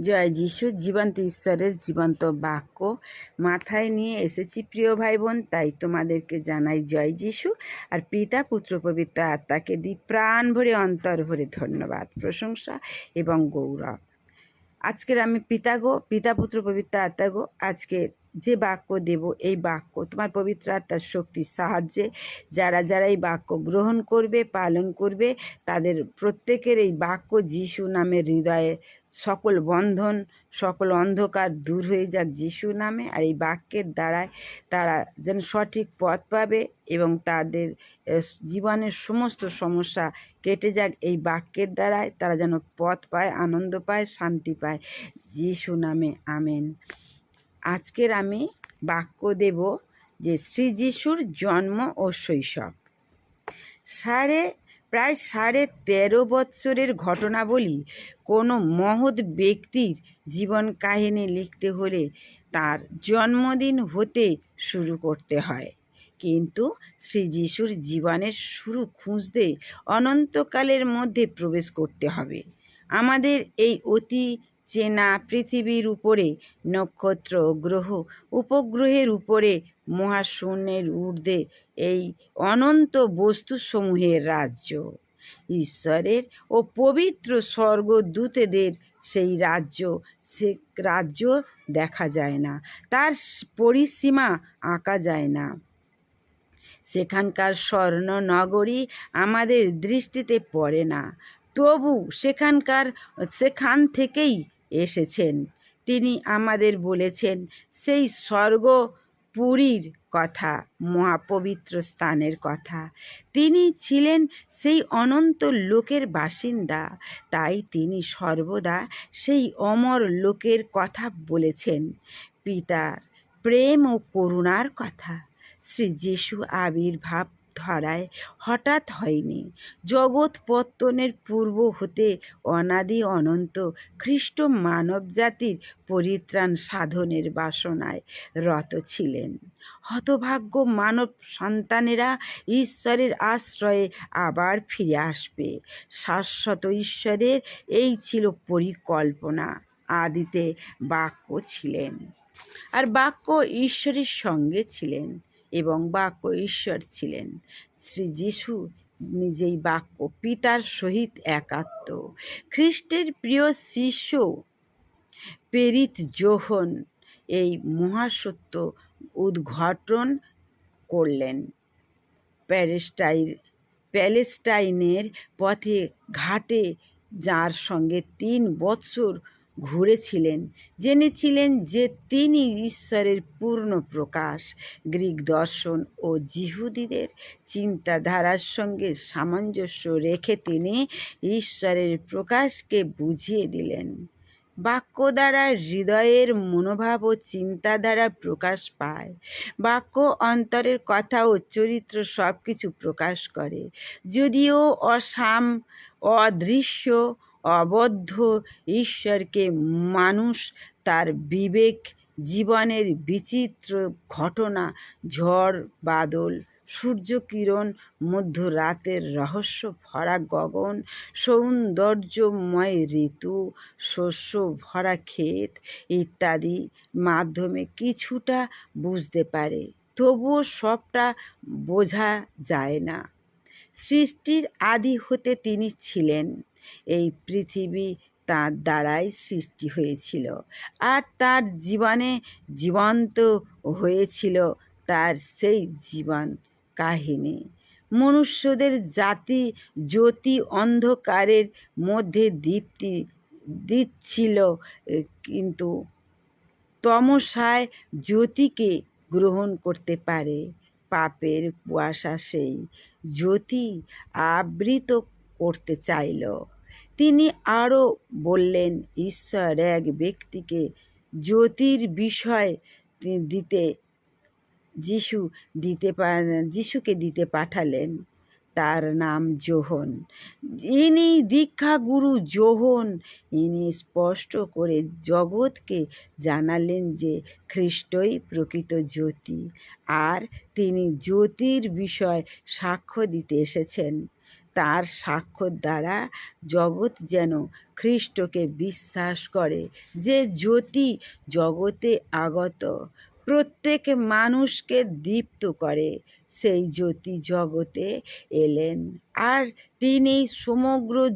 জয় যিশু, জীবন্ত ঈশ্বরের জীবন্ত বাক্য। মাথায় নিয়ে এসেছি, প্রিয় ভাই বোন তাই তোমাদেরকে জানাই জয় যিশু। আর পিতা, পুত্র, পবিত্র আত্মাকে দিই প্রাণ ভরে, অন্তর ভরে ধন্যবাদ, প্রশংসা এবং গৌরব। আজকের আমি পিতা গো, পিতা, পুত্র, পবিত্র আত্মা গো আজকে যে বাক্য দেব, এই বাক্য তোমার পবিত্র আত্মার শক্তির সাহায্যে। যারা যারা এই বাক্য গ্রহণ করবে, পালন করবে, তাদের প্রত্যেকের এই বাক্য যিশু নামের হৃদয়ে সকল বন্ধন, সকল অন্ধকার দূর হয়ে যাক যিশু নামে। আর এই বাক্যের দ্বারায় তারা যেন সঠিক পথ পাবে এবং তাদের জীবনের সমস্ত সমস্যা কেটে যাক। এই বাক্যের দ্বারায় তারা যেন পথ পায়, আনন্দ পায়, শান্তি পায়। যিশু নামে, আমেন। আজকের আমি বাক্য দেব যে শ্রী যিশুর জন্ম ও শৈশব। সাড়ে, প্রায় সাড়ে তেরো বৎসরের ঘটনাবলী কোনো মহৎ ব্যক্তির জীবন কাহিনী লিখতে হলে তার জন্মদিন হতে শুরু করতে হয়। কিন্তু শ্রী যিশুর জীবনের শুরু খুঁজতে অনন্তকালের মধ্যে প্রবেশ করতে হবে। আমাদের এই অতি চেনা পৃথিবীর উপরে, নক্ষত্র, গ্রহ, উপগ্রহের উপরে, মহাশূন্যের ঊর্ধ্বে, এই অনন্ত বস্তুসমূহের রাজ্য। ঈশ্বরের ও পবিত্র স্বর্গদূতেদের সেই রাজ্য, সে রাজ্য দেখা যায় না, তার পরিসীমা আঁকা যায় না। সেখানকার স্বর্ণ নগরী আমাদের দৃষ্টিতে পড়ে না, তবু সেখানকার, সেখান থেকেই এসেছেন। তিনি আমাদের বলেছেন, সেই স্বর্গ পুরীর কথা, মহাপবিত্র স্থানের কথা। তিনি ছিলেন সেই অনন্ত লোকের বাসিন্দা। তাই তিনি সর্বদা সেই অমর লোকের কথা বলেছেন। পিতার প্রেম ও করুণার কথা। শ্রী যিশু আবির্ভাব ধরায়। হঠাৎ হয়নি। জগৎ পত্তনের পূর্ব হতে অনাদি অনন্ত খ্রিস্ট মানব জাতির পরিত্রাণ সাধনের বাসনায় রত ছিলেন। হতভাগ্য মানব সন্তানেরা ঈশ্বরের আশ্রয়ে আবার ফিরে আসবে। শাশ্বত ঈশ্বরের এই ছিল পরিকল্পনা। আদিতে বাক্য ছিলেন। আর বাক্য ঈশ্বরের সঙ্গে ছিলেন। এবং বাক্য ঈশ্বর ছিলেন। শ্রী যিশু নিজেই বাক্য পিতার সহিত একাত্ম। খ্রিস্টের প্রিয় শিষ্য পেরিত যোহন এই মহাসত্য উদ্ঘাটন করলেন। প্যালেস্টাইন, প্যালেস্টাইনের পথে ঘাটে যার সঙ্গে তিন বৎসর ঘুরেছিলেন, জেনেছিলেন যে তিনি ঈশ্বরের পূর্ণ প্রকাশ। গ্রিক দর্শন ও জিহুদিদের চিন্তাধারার সঙ্গে সামঞ্জস্য রেখে তিনি ঈশ্বরের প্রকাশকে বুঝিয়ে দিলেন। বাক্য দ্বারা হৃদয়ের মনোভাব ও চিন্তাধারা প্রকাশ পায়। বাক্য অন্তরের কথা ও চরিত্র সব কিছু প্রকাশ করে। যদিও অসাম, অদৃশ্য অবদ্ধ ঈশ্বরকে মানুষ তার বিবেক, জীবনের বিচিত্র ঘটনা, ঝড়, বাদল, সূর্যকিরণ, মধ্যরাতের রহস্য ভরা গগন, সৌন্দর্যময় ঋতু, শস্য ভরা ক্ষেত ইত্যাদি মাধ্যমে কিছুটা বুঝতে পারে। তবুও সবটা বোঝা যায় না। সৃষ্টির আদি হতে তিনি ছিলেন। এই পৃথিবী তার দ্বারাই সৃষ্টি হয়েছিল। আর তার জীবনে জীবন্ত হয়েছিল তার সেই জীবন কাহিনী। মনুষ্যদের জাতি জ্যোতি অন্ধকারের মধ্যে দীপ্তি দিচ্ছিল কিন্তু তমসায় জ্যোতিকে গ্রহণ করতে পারে, পাপের কুয়াশা সেই। জ্যোতি আবৃত করতে চাইল। তিনি আরও বললেন, ঈশ্বর এক ব্যক্তিকে জ্যোতির বিষয় দিতে, যিশু দিতে যিশুকে দিতে পাঠালেন, তার নাম যোহন। ইনি দীক্ষাগুরু যোহন। ইনি স্পষ্ট করে জগৎকে জানালেন যে খ্রিস্টই প্রকৃত জ্যোতি, আর তিনি জ্যোতির বিষয় সাক্ষ্য দিতে এসেছেন। তার সাক্ষর দ্বারা জগৎ যেন খ্রিস্টকে বিশ্বাস করে, যে জ্যোতি জগতে আগত, প্রত্যেক মানুষকে দীপ্ত করে, সেই জ্যোতি জগতে এলেন। আর তিনি সমগ্র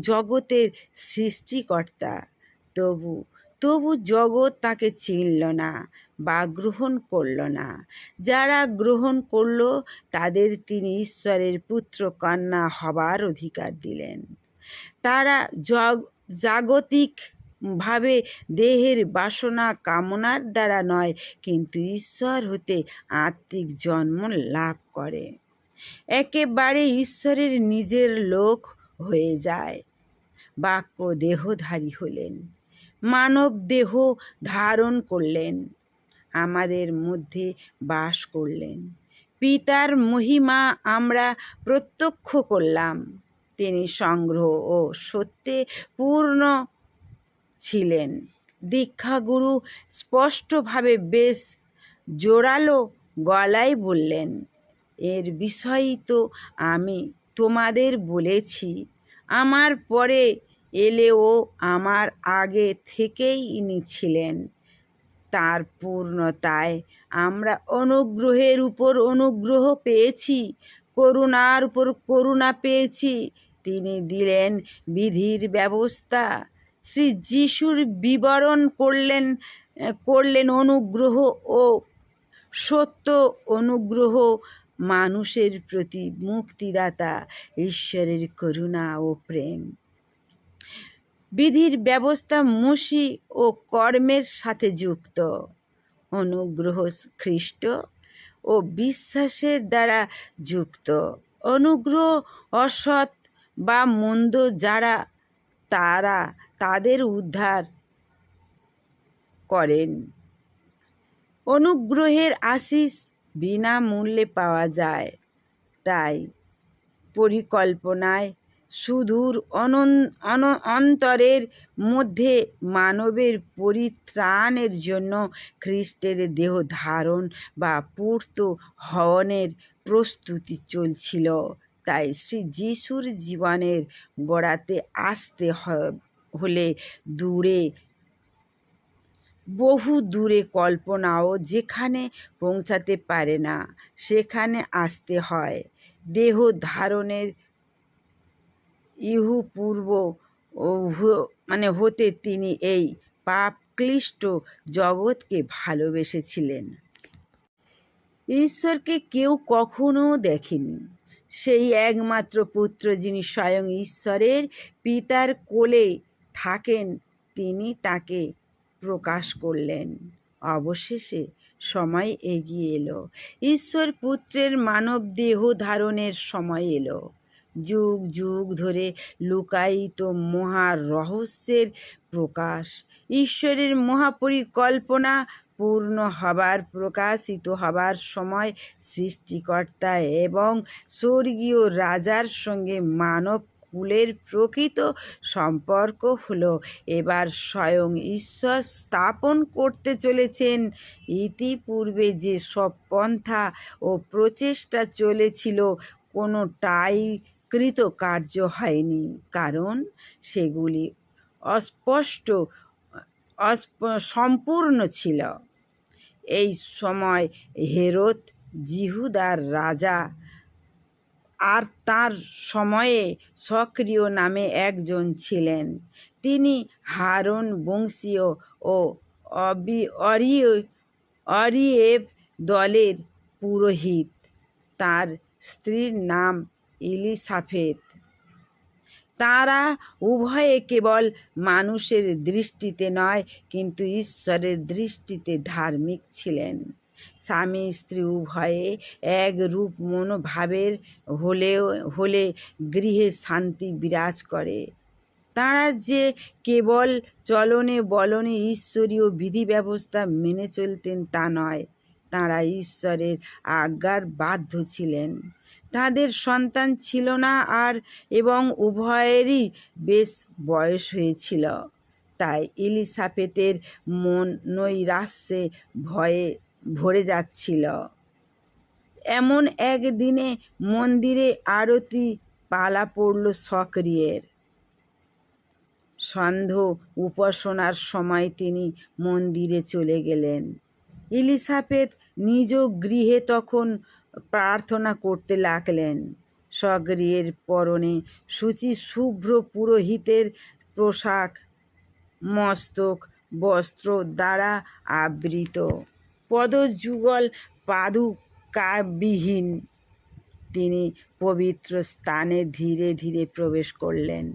জগতের সৃষ্টিকর্তা। তবু তবু জগৎ তাকে চিনল না। বা গ্রহণ করল না। যারা গ্রহণ করল, তাদের তিনি ঈশ্বরের পুত্র কন্যা হবার অধিকার দিলেন। তারা জগ জাগতিক ভাবে দেহের বাসনা কামনার দ্বারা নয়, কিন্তু ঈশ্বর হতে আত্মিক জন্ম লাভ করে। একেবারে ঈশ্বরের নিজের লোক হয়ে যায়। বাক্য দেহধারী হলেন। মানব দেহ ধারণ করলেন। আমাদের মধ্যে বাস করলেন। পিতার মহিমা আমরা প্রত্যক্ষ করলাম। তিনি সংগ্রহ ও সত্যে পূর্ণ ছিলেন। দীক্ষাগুরু স্পষ্টভাবে বেশ জোরালো গলায় বললেন, এর বিষয়ই তো আমি তোমাদের বলেছি। আমার পরে এলেও আমার আগে থেকেই ইনি ছিলেন। তার পূর্ণতায়। আমরা অনুগ্রহের উপর অনুগ্রহ পেয়েছি, করুণার উপর করুণা পেয়েছি। তিনি দিলেন বিধির ব্যবস্থা। শ্রী যিশুর বিবরণ করলেন করলেন অনুগ্রহ ও সত্য অনুগ্রহ মানুষের প্রতি মুক্তিদাতা, ঈশ্বরের করুণা ও প্রেম। বিধির ব্যবস্থা মুশি ও কর্মের সাথে যুক্ত। অনুগ্রহ খ্রিস্ট ও বিশ্বাসের দ্বারা যুক্ত। অনুগ্রহ অসৎ বা মন্দ যারা, তারা তাদের উদ্ধার করেন। অনুগ্রহের আশিস বিনামূল্যে পাওয়া যায়। তাই পরিকল্পনায় সুদূর অন্তরের মধ্যে মানবের পরিত্রাণের জন্য খ্রিস্টের দেহ ধারণ বা পূর্ত হওয়ানের প্রস্তুতি চলছিল। তাই শ্রী যিশুর জীবনের গড়াতে আসতে হলে দূরে, বহু দূরে কল্পনাও যেখানে পৌঁছাতে পারে না, সেখানে আসতে হয়। দেহ ধারণের ইহু পূর্ব মানে হতে তিনি এই পাপক্লিষ্ট জগৎকে ভালোবেসেছিলেন। ঈশ্বরকে কেউ কখনো দেখেনি। সেই একমাত্র পুত্র যিনি স্বয়ং ঈশ্বরের পিতার কোলে থাকেন, তিনি তাকে প্রকাশ করলেন। অবশেষে সময় এগিয়ে এলো। ঈশ্বর পুত্রের মানব দেহ ধারণের সময় এলো। যুগ যুগ ধরে লুকায়িত মহা রহস্যের প্রকাশ। ঈশ্বরের মহাপরিকল্পনা পূর্ণ হবার, প্রকাশিত হবার সময় সৃষ্টিকর্তা এবং স্বর্গীয় রাজার সঙ্গে মানব কুলের প্রকৃত সম্পর্ক হলো, এবার স্বয়ং ঈশ্বর স্থাপন করতে চলেছেন। ইতিপূর্বে যে সব পন্থা ও প্রচেষ্টা চলেছিল, কোনোটাই কৃতকার্য হয়নি। কারণ সেগুলি অস্পষ্ট, অস্প- সম্পূর্ণ ছিল। এই সময় হেরত জিহুদার রাজা আর তার সময়ে সক্রিয় নামে একজন ছিলেন। তিনি হারন বংশীয় ও অবি, অরিয়, অরিয়েব দলের পুরোহিত। তার স্ত্রীর নাম ইলিসাফেত। তারা উভয়ে কেবল মানুষের দৃষ্টিতে নয়, কিন্তু ঈশ্বরের দৃষ্টিতে ধার্মিক ছিলেন। স্বামী স্ত্রী উভয়ে এক রূপ মনোভাবের হলেও, হলে গৃহে শান্তি বিরাজ করে। তাঁরা যে কেবল চলনে বলনে ঈশ্বরীয় বিধি ব্যবস্থা মেনে চলতেন তা নয় তাঁরা ঈশ্বরের আজ্ঞার বাধ্য ছিলেন। তাদের সন্তান ছিল না আর এবং উভয়েরই বেশ বয়স হয়েছিল। তাই ইলিসাফেতের মন নৈরাশ্যে ভয়ে ভরে যাচ্ছিল। এমন একদিনে মন্দিরে আরতি পালা পড়ল সক্রিয়ের। সন্ধ্য উপাসনার সময় তিনি মন্দিরে চলে গেলেন। ইলিসাপেথ নিজ গৃহে তখন প্রার্থনা করতে লাগলেন। স্বগৃহের পরনে সূচি শুভ্র পুরোহিতের পোশাক, মস্তক, বস্ত্র দ্বারা আবৃত। পদযুগল পাদুকাবিহীন। তিনি পবিত্র স্থানে ধীরে ধীরে প্রবেশ করলেন।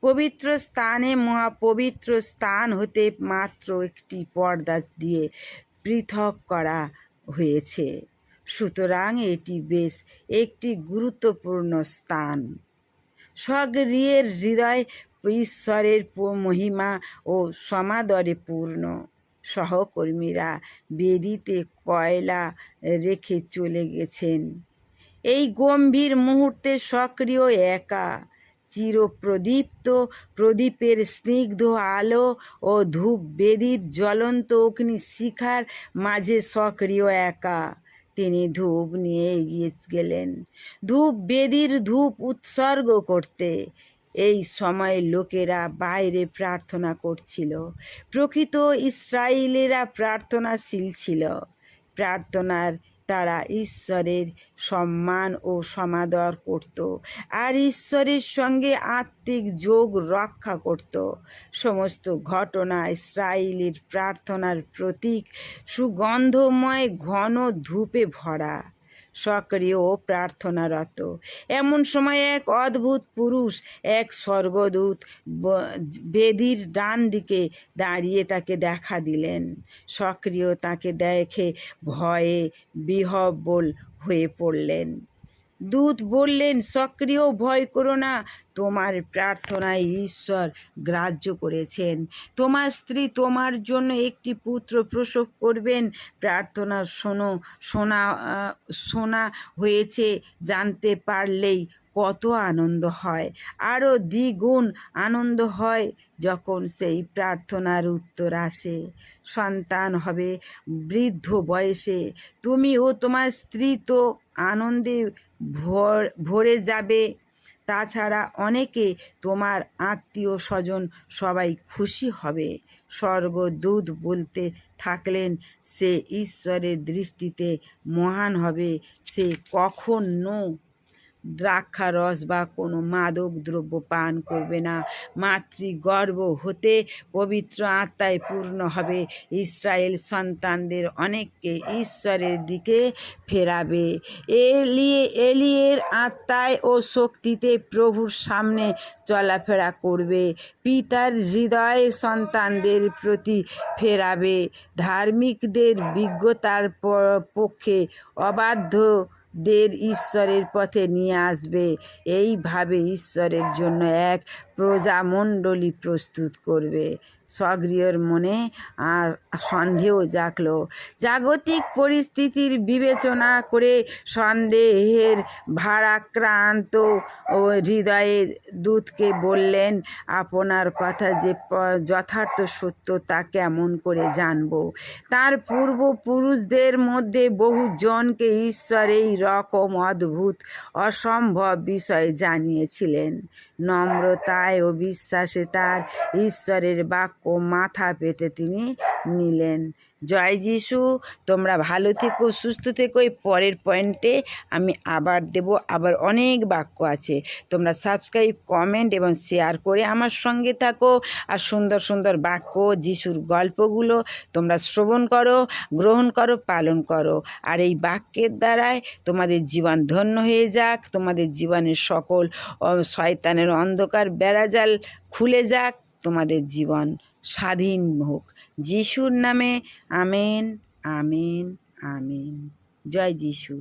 পবিত্র স্থানে মহাপবিত্র স্থান হতে মাত্র একটি পর্দা দিয়ে পৃথক করা হয়েছে। সুতরাং এটি বেশ একটি গুরুত্বপূর্ণ স্থান। স্বগৃহের হৃদয় ঈশ্বরের মহিমা ও সমাদরে পূর্ণ। সহকর্মীরা বেদিতে কয়লা রেখে চলে গেছেন। এই গম্ভীর মুহূর্তে সক্রিয় একা চিরপ্রদীপ্ত, প্রদীপের স্নিগ্ধ আলো ও ধূপ বেদির জ্বলন্ত অগ্নি শিখার মাঝে সক্রিয় একা। তিনি ধূপ নিয়ে এগিয়ে গেলেন। ধূপ বেদির ধূপ উৎসর্গ করতে। এই সময় লোকেরা বাইরে প্রার্থনা করছিল। প্রকৃত ইসরায়েলেরা প্রার্থনাশীল ছিল। প্রার্থনার তারা ঈশ্বরের সম্মান ও সমাদর করত আর ঈশ্বরের সঙ্গে আত্মিক যোগ রক্ষা করত। সমস্ত ঘটনা ইসরায়েলের প্রার্থনার প্রতীক, সুগন্ধময় ঘন ধূপে ভরা। সক্রিয় ও প্রার্থনারত। এমন সময় এক অদ্ভুত পুরুষ, এক স্বর্গদূত বেদির ডান দিকে দাঁড়িয়ে তাকে দেখা দিলেন। সক্রিয় তাকে দেখে ভয়ে বিহব্বল হয়ে পড়লেন। দূত বললেন, সক্রিয় ভয় করো না। তোমার প্রার্থনায় ঈশ্বর গ্রাহ্য করেছেন। তোমার স্ত্রী তোমার জন্য একটি পুত্র প্রসব করবেন। প্রার্থনা শোনো, শোনা শোনা হয়েছে। জানতে পারলেই কত আনন্দ হয়। আরও দ্বিগুণ আনন্দ হয় যখন সেই প্রার্থনার উত্তর আসে। সন্তান হবে বৃদ্ধ বয়সে। তুমি ও তোমার স্ত্রী তো আনন্দে ভর যাবে। তাছাড়া অনেকে তোমার আত্মীয় স্বজন সবাই খুশি হবে। স্বর্গদূত বলতে থাকলেন, সে ঈশ্বরের দৃষ্টিতে মহান হবে। সে কখনো দ্রাক্ষারস বা কোনো মাদক দ্রব্য পান করবে না। মাতৃগর্ভ হতে পবিত্র আত্মায় পূর্ণ হবে। ইসরায়েল সন্তানদের অনেককে ঈশ্বরের দিকে ফেরাবে। এলিয়ে এলিয়ের আত্মায় ও শক্তিতে প্রভুর সামনে চলাফেরা করবে। পিতার হৃদয় সন্তানদের প্রতি ফেরাবে। ধার্মিকদের বিজ্ঞতার পক্ষে অবাধ্য দের ঈশ্বরের পথে নিয়ে আসবে। এইভাবে ঈশ্বরের জন্য এক প্রজামণ্ডলী প্রস্তুত করবে। সগৃহর মনে আর সন্দেহ জাগল। জাগতিক পরিস্থিতির বিবেচনা করে সন্দেহের ভারাক্রান্ত ও হৃদয়ের দূতকে বললেন, আপনার কথা যে যথার্থ সত্য তা কেমন করে জানব? তার পূর্বপুরুষদের মধ্যে বহু জনকে ঈশ্বর এই রকম অদ্ভুত, অসম্ভব বিষয় জানিয়েছিলেন। নম্রতায় ও বিশ্বাসে তার ঈশ্বরের বাক্য মাথা পেতে তিনি নিলেন। জয় যিশু, তোমরা ভালো থেকো, সুস্থ থেকো। এই পরের পয়েন্টে আমি আবার দেব, আবার অনেক বাক্য আছে। তোমরা সাবস্ক্রাইব কমেন্ট এবং শেয়ার করে আমার সঙ্গে থাকো। আর সুন্দর সুন্দর বাক্য, যিশুর গল্পগুলো তোমরা শ্রবণ করো, গ্রহণ করো, পালন করো। আর এই বাক্যের দ্বারাই তোমাদের জীবন ধন্য হয়ে যাক, তোমাদের জীবনের সকল শয়তানের অন্ধকার বেড়াজাল খুলে যাক, তোমাদের জীবন স্বাধীন হোক। যিশুর নামে আমেন আমেন আমেন। জয় যিশু।